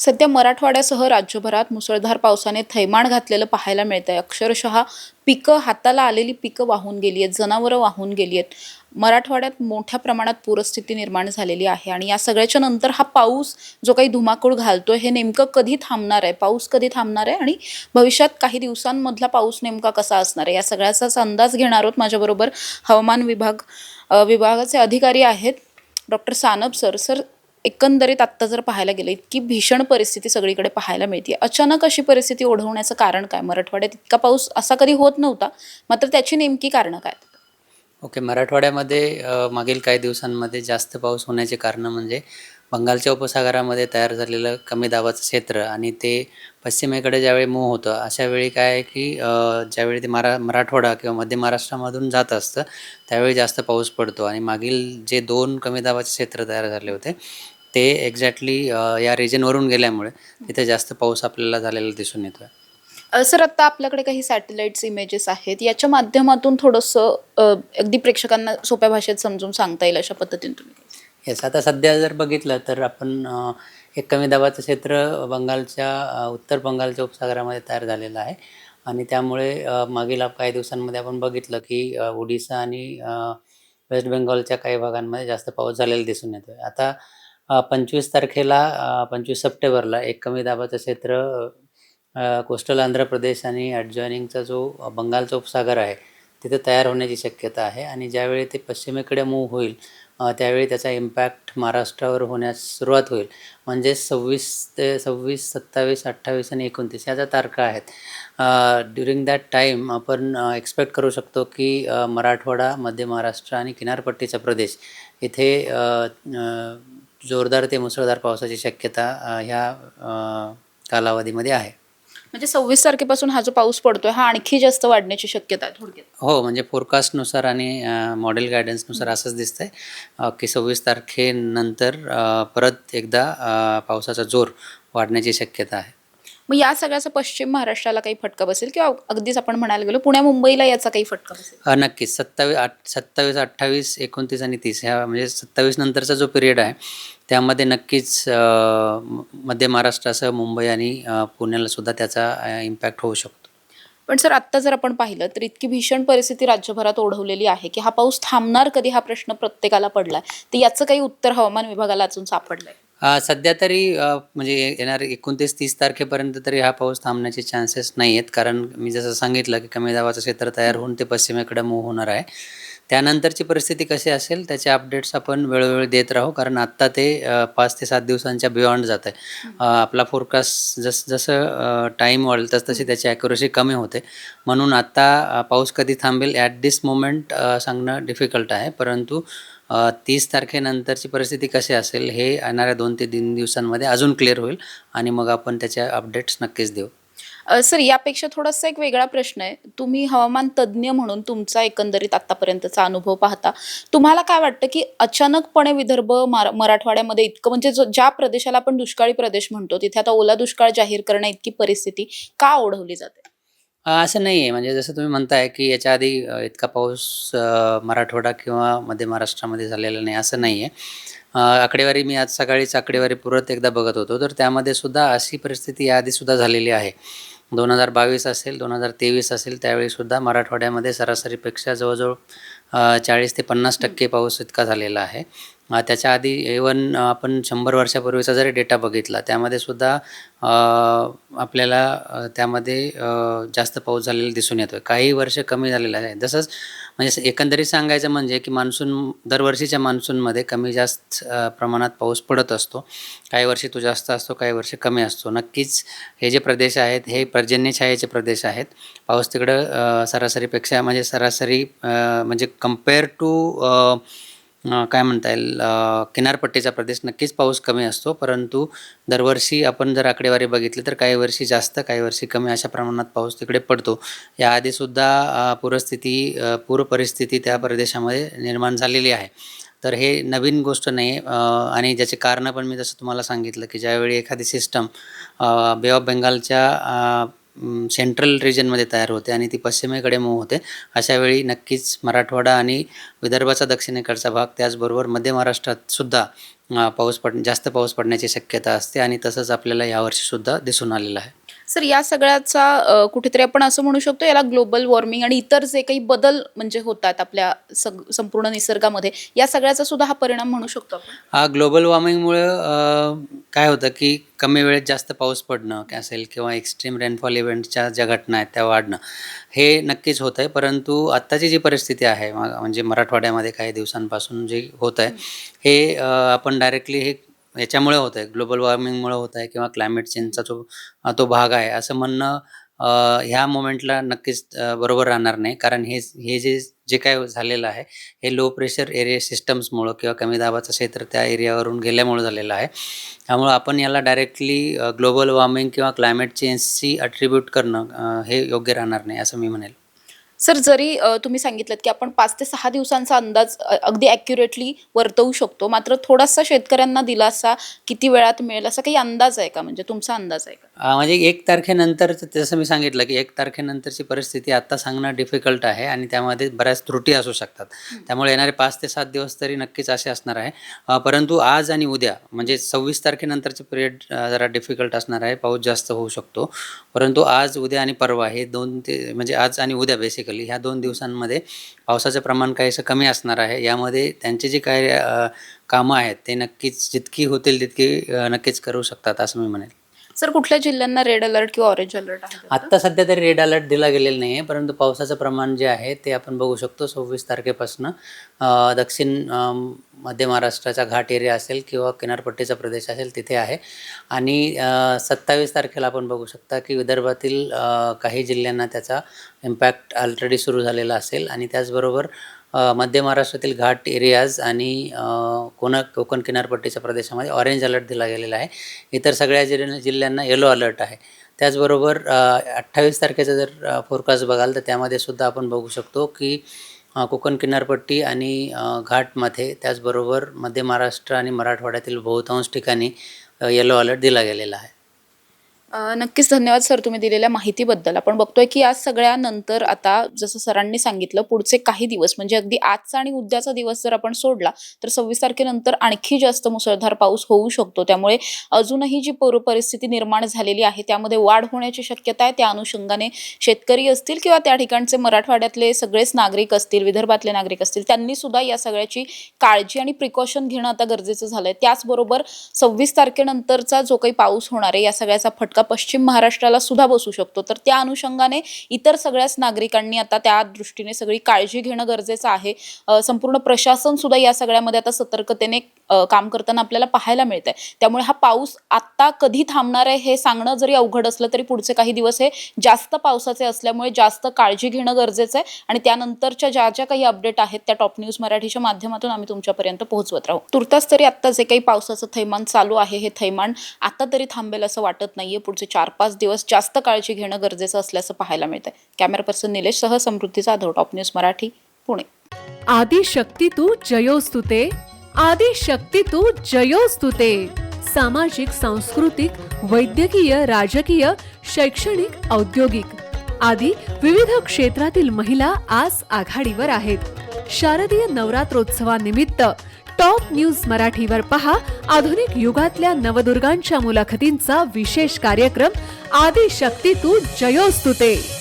सध्या मराठवाड्यासह राज्यभरात मुसळधार पावसाने थैमान घातलेलं पाहायला मिळतंय. अक्षरशः पिकं हाताला आलेली पिकं वाहून गेली आहेत जनावरं वाहून गेली आहेत. मराठवाड्यात मोठ्या प्रमाणात पूरस्थिती निर्माण झालेली आहे आणि या सगळ्याच्या नंतर हा पाऊस जो काही धुमाकूळ घालतोय हे नेमकं कधी थांबणार आहे? पाऊस कधी थांबणार आहे? आणि भविष्यात काही दिवसांमधला पाऊस नेमका कसा असणार आहे? या सगळ्याचाच अंदाज घेणार आहोत माझ्याबरोबर हवामान विभाग विभागाचे अधिकारी आहेत डॉक्टर सानप सर. सर एकंदरीत आत्ता जर पाहायला गेलं इतकी भीषण परिस्थिती सगळीकडे पाहायला मिळते अचानक अशी परिस्थिती ओढवण्याचं कारण काय? मराठवाड्यात इतका पाऊस असा कधी होत नव्हता मात्र त्याची नेमकी कारणं काय? ओके मराठवाड्यामध्ये मागील काही दिवसांमध्ये जास्त पाऊस होण्याचे कारण म्हणजे बंगालच्या उपसागरामध्ये तयार झालेलं कमी दाबाचं क्षेत्र आणि ते पश्चिमेकडे ज्यावेळी मूव होतं अशा वेळी काय आहे की ज्यावेळी ते मरा मराठवाडा किंवा मध्य महाराष्ट्रामधून जात असतं त्यावेळी जास्त पाऊस पडतो. आणि मागील जे दोन कमी दाबाचे क्षेत्र तयार झाले होते ते एक्झॅक्टली या रिजनवरून गेल्यामुळे तिथे जास्त पाऊस आपल्याला झालेला दिसून येतो आहे अ, सर आत्ता आपल्याकडे काही सॅटेलाइट्स इमेजेस आहेत. याच्या माध्यमातून थोडंसं अ, अगदी प्रेक्षकांना सोप्या भाषेत समजून सांगता येईल अशा पद्धतीने तुम्ही. येस आता सध्या जर बघितलं तर आपण अ, एक कमी दाबाचं क्षेत्र बंगालच्या अ, उत्तर बंगालच्या उपसागरामध्ये तयार झालेलं आहे. आणि त्यामुळे अ, मागील काही दिवसांमध्ये आपण बघितलं की अ, ओडिसा आणि अ, वेस्ट बेंगॉलच्या काही भागांमध्ये जास्त पाऊस झालेला दिसून येतो आहे आता पंचवीस तारखेला पंचवीस सप्टेंबरला एक कमी दाबाचं क्षेत्र कोस्टल आंध्र प्रदेश आणि ॲडजॉइनिंगचा जो बंगालचा उपसागर आहे तिथे तयार होण्याची शक्यता आहे आणि ज्यावेळी ते पश्चिमेकडे मूव होईल त्यावेळी त्याचा इम्पॅक्ट महाराष्ट्रावर होण्यास सुरुवात होईल. म्हणजे सव्वीस ते सव्वीस सत्तावीस अठ्ठावीस आणि एकोणतीस ह्या ज्या तारखा आहेत ड्युरिंग दॅट टाईम आपण एक्सपेक्ट करू शकतो की मराठवाडा मध्य महाराष्ट्र आणि किनारपट्टीचा प्रदेश इथे जोरदार ते मुसळधार पावसाची शक्यता ह्या कालावधीमध्ये आहे. म्हणजे सव्वीस तारखेपासून हा जो पाऊस पडतोय हा आणखी जास्त वाढण्याची शक्यता आहे थोडक्यात. हो म्हणजे फोरकास्टनुसार आणि मॉडेल गायडन्सनुसार असंच दिसतंय. की सव्वीस तारखेनंतर परत एकदा पावसाचा जोर वाढण्याची शक्यता आहे. मग या सगळ्याचा पश्चिम महाराष्ट्राला काही फटका बसेल किंवा अगदीच आपण म्हणायला गेलो पुण्या मुंबईला याचा काही फटका बसेल? नक्कीच. सत्तावीस आठ सत्तावीस अठ्ठावीस एकोणतीस आणि तीस ह्या म्हणजे सत्तावीस नंतरचा जो पिरियड आहे त्यामध्ये नक्कीच मध्य महाराष्ट्रासह मुंबई आणि पुण्याला सुद्धा त्याचा इम्पॅक्ट होऊ शकतो. पण सर आत्ता जर आपण पाहिलं तर इतकी भीषण परिस्थिती राज्यभरात ओढवलेली आहे की हा पाऊस थांबणार कधी हा प्रश्न प्रत्येकाला पडलाय? तर याचं काही उत्तर हवामान विभागाला अजून सापडलंय. अ, सध्या तरी अ, म्हणजे येणार एकोणतीस तीस तारखेपर्यंत तरी हा पाऊस थांबण्याचे चान्सेस नाही आहेत कारण मी जसं सांगितलं की कमी दाबाचं क्षेत्र तयार होऊन ते पश्चिमेकडे मूव्ह होणार आहे. त्यानंतरची परिस्थिती कशी असेल त्याचे अपडेट्स आपण वेळोवेळी देत राहू. कारण आत्ता ते अ, पाच ते सात दिवसांच्या बियॉन्ड जात आहे. अ, आपला फोरकास्ट जस जसं टाईम वाढेल तस तशी त्याची ॲक्युरसी कमी होते. म्हणून आत्ता अ, पाऊस कधी थांबेल ॲट दिस मोमेंट सांगणं डिफिकल्ट आहे. परंतु तीस तारखेनंतरची परिस्थिती कशी असेल हे येणाऱ्या दोन ते तीन दिवसांमध्ये अजून क्लिअर होईल आणि मग आपण त्याच्या अपडेट्स नक्कीच देऊ. अ, सर यापेक्षा थोडासा एक वेगळा प्रश्न आहे. तुम्ही हवामान तज्ज्ञ म्हणून तुमचा एकंदरीत आतापर्यंतचा अनुभव पाहता. तुम्हाला काय वाटतं की अचानकपणे विदर्भ मार मराठवाड्यामध्ये इतकं म्हणजे जो ज्या प्रदेशाला आपण दुष्काळी प्रदेश म्हणतो तिथे आता ओला दुष्काळ जाहीर करण्या इतकी परिस्थिती का ओढवली जाते? असं नाही आहे म्हणजे जसं तुम्ही म्हणताय की याच्या आधी इतका पाऊस मराठवाडा किंवा मध्य महाराष्ट्रामध्ये झालेला नाही असं नाही आहे आकडेवारी मी आज सकाळीच आकडेवारी परत एकदा बघत होतो. तर त्यामध्ये सुद्धा अशी परिस्थिती याआधी सुद्धा झालेली आहे. दोन हजार बावीस असेल दोन हजार तेवीस असेल त्यावेळीसुद्धा मराठवाड्यामध्ये सरासरीपेक्षा जवळजवळ चाळीस ते पन्नास टक्के पाऊस इतका झालेला आहे. त्याच्या आधी इवन आपण शंभर वर्षापूर्वीचा जरी डेटा बघितला त्यामध्ये सुद्धा आपल्याला त्यामध्ये जास्त पाऊस झालेला दिसून येतो आहे काही वर्ष कमी झालेलं आहे. तसंच म्हणजे एकंदरीत सांगायचं म्हणजे की मान्सून दरवर्षीच्या मान्सूनमध्ये कमी जास्त प्रमाणात पाऊस पडत असतो. काही वर्षी तो जास्त असतो काही वर्षी कमी असतो. नक्कीच हे जे प्रदेश आहेत हे पर्जन्यछायेचे प्रदेश आहेत. पाऊस तिकडं सरासरीपेक्षा म्हणजे सरासरी म्हणजे कंपेअर टू काय म्हणता येईल किनारपट्टीचा प्रदेश नक्कीच पाऊस कमी असतो परंतु दरवर्षी आपण जर आकडेवारी बघितली तर काही वर्षी जास्त काही वर्षी कमी अशा प्रमाणात पाऊस तिकडे पडतो. याआधीसुद्धा पूरस्थिती पूर परिस्थिती त्या प्रदेशामध्ये निर्माण झालेली आहे. तर हे नवीन गोष्ट नाही आणि ज्याचे कारणं पण मी जसं तुम्हाला सांगितलं की ज्यावेळी एखादी सिस्टम बे ऑफ बेंगालच्या सेंट्रल रिजनमध्ये तयार होते आणि ती पश्चिमेकडे मूव होते. अशावेळी नक्कीच मराठवाडा आणि विदर्भाचा दक्षिणेकडचा भाग त्याचबरोबर मध्य महाराष्ट्रात सुद्धा पाऊस पड जास्त पाऊस पडण्याची शक्यता असते आणि तसंच आपल्याला यावर्षीसुद्धा दिसून आलेलं आहे. सर या सगळ्याचा कुठेतरी आपण असं म्हणू शकतो याला ग्लोबल वॉर्मिंग आणि इतर जे काही बदल म्हणजे होतात आपल्या संपूर्ण निसर्गामध्ये या सगळ्याचा सुद्धा हा परिणाम म्हणू शकतो हा ग्लोबल वॉर्मिंगमुळं काय होतं की कमी वेळेत जास्त पाऊस पडणं काय असेल किंवा एक्स्ट्रीम रेनफॉल इव्हेंटच्या ज्या घटना आहेत त्या वाढणं हे नक्कीच होत आहे परंतु आत्ताची जी परिस्थिती आहे म्हणजे मराठवाड्यामध्ये काही दिवसांपासून जे होत आहे हे आपण डायरेक्टली हे याच्यामुळे होत आहे ग्लोबल वॉर्मिंगमुळे होत आहे किंवा क्लायमेट चेंजचा जो तो भाग आहे असं म्हणणं ह्या मोमेंटला नक्कीच बरोबर राहणार नाही. कारण हे हे जे जे काय झालेलं आहे हे लो प्रेशर एरिया सिस्टम्समुळं किंवा कमी दाबाचं क्षेत्र त्या एरियावरून गेल्यामुळं झालेलं आहे. त्यामुळं आपण याला डायरेक्टली ग्लोबल वॉर्मिंग किंवा क्लायमेट चेंजशी अट्रिब्यूट करणं हे योग्य राहणार नाही असं मी म्हणेल. सर जरी तुम्ही सांगितलं की आपण पाच ते सहा दिवसांचा अंदाज अगदी ॲक्युरेटली वर्तवू शकतो. मात्र थोडासा शेतकऱ्यांना दिलासा किती वेळात मिळेल असा काही अंदाज आहे का? म्हणजे तुमचा अंदाज आहे का? म्हणजे एक तारखेनंतर जसं मी सांगितलं की एक तारखेनंतरची परिस्थिती आत्ता सांगणं डिफिकल्ट आहे आणि त्यामध्ये बऱ्याच त्रुटी असू शकतात. त्यामुळे येणारे पाच ते सात दिवस तरी नक्कीच असे असणार आहे. परंतु आज आणि उद्या म्हणजे सव्वीस तारखेनंतरचे पिरियड जरा डिफिकल्ट असणार आहे. पाऊस जास्त होऊ शकतो. परंतु आज उद्या आणि परवा हे दोन ते म्हणजे आज आणि उद्या बेसिकली ह्या दोन दिवसांमध्ये पावसाचं प्रमाण काहीसं कमी असणार आहे. यामध्ये त्यांचे जे काही अ, कामं आहेत ते नक्कीच जितकी होतील तितकी नक्कीच करू शकतात असं मी म्हणेल. सर कुठल्या जिल्ह्यांना रेड अलर्ट किंवा ऑरेंज अलर्ट आहे आत्ता सध्या तरी रेड अलर्ट दिला गेलेला नाही आहे परंतु पावसाचं प्रमाण जे आहे ते आपण बघू शकतो. सव्वीस तारखेपासून दक्षिण मध्य महाराष्ट्राचा घाट एरिया असेल किंवा किनारपट्टीचा प्रदेश असेल तिथे आहे. आणि सत्तावीस तारखेला आपण बघू शकता की विदर्भातील काही जिल्ह्यांना त्याचा इम्पॅक्ट ऑलरेडी सुरू झालेला असेल. आणि त्याचबरोबर मध्य महाराष्ट्रातील घाट एरियाज आणि कोण कोकण किनारपट्टीच्या प्रदेशामध्ये ऑरेंज अलर्ट दिला गेलेला आहे. इतर सगळ्या जिल्ह्या जिल्ह्यांना येलो अलर्ट आहे. त्याचबरोबर अठ्ठावीस तारखेचा जर फोरकास्ट बघाल तर त्यामध्ये सुद्धा आपण बघू शकतो की कोकण किनारपट्टी आणि घाटमध्ये त्याचबरोबर मध्य महाराष्ट्र आणि मराठवाड्यातील बहुतांश ठिकाणी येलो अलर्ट दिला गेलेला आहे. नक्कीच धन्यवाद सर तुम्ही दिलेल्या माहितीबद्दल. आपण बघतोय की या सगळ्यानंतर आता जसं सरांनी सांगितलं पुढचे काही दिवस म्हणजे अगदी आजचा आणि उद्याचा दिवस जर आपण सोडला तर सव्वीस तारखेनंतर आणखी जास्त मुसळधार पाऊस होऊ शकतो. त्यामुळे अजूनही जी पूर परिस्थिती निर्माण झालेली आहे त्यामध्ये वाढ होण्याची शक्यता आहे. त्या अनुषंगाने शेतकरी असतील किंवा त्या ठिकाणचे मराठवाड्यातले सगळेच नागरिक असतील विदर्भातले नागरिक असतील त्यांनी सुद्धा या सगळ्याची काळजी आणि प्रिकॉशन घेणं आता गरजेचं झालंय. त्याचबरोबर सव्वीस तारखेनंतरचा जो काही पाऊस होणार आहे या सगळ्याचा फटका पश्चिम महाराष्ट्राला सुद्धा बसू शकतो. तर त्या अनुषंगाने इतर सगळ्याच नागरिकांनी आता त्या दृष्टीने सगळी काळजी घेणं गरजेचं आहे. संपूर्ण प्रशासन सुद्धा या सगळ्यामध्ये आता सतर्कतेने काम करताना आपल्याला पाहायला मिळत आहे त्यामुळे हा पाऊस आत्ता कधी थांबणार आहे हे सांगणं जरी अवघड असलं तरी पुढचे काही दिवस हे जास्त पावसाचे असल्यामुळे जास्त काळजी घेणं गरजेचं आहे. आणि त्यानंतरच्या ज्या ज्या काही अपडेट आहेत त्या टॉप न्यूज मराठीच्या माध्यमातून आम्ही तुमच्यापर्यंत पोहोचवत राहू. तुर्तास तरी आत्ता जे काही पावसाचं थैमान चालू आहे हे थैमान आता तरी थांबेल असं वाटत नाहीये. पुढचे चार पाच दिवस जास्त काळजी घेणं गरजेचं असल्याचं पाहायला मिळतंय. कॅमेरा पर्सन निलेश सह समृद्धी जाधव टॉप न्यूज मराठी पुणे. आदिशक्ती तू जयोस्तुते. आदिशक्ती तू जयोस्तुते। सामाजिक सांस्कृतिक वैद्यकीय राजकीय शैक्षणिक औद्योगिक आदी विविध क्षेत्रातील महिला आज आघाडीवर आहेत. शारदीय नवरात्रोत्सवानिमित्त टॉप न्यूज मराठीवर पहा आधुनिक युगातल्या नवदुर्गांच्या मुलाखतींचा विशेष कार्यक्रम आदिशक्ती तू जयोस्तुते.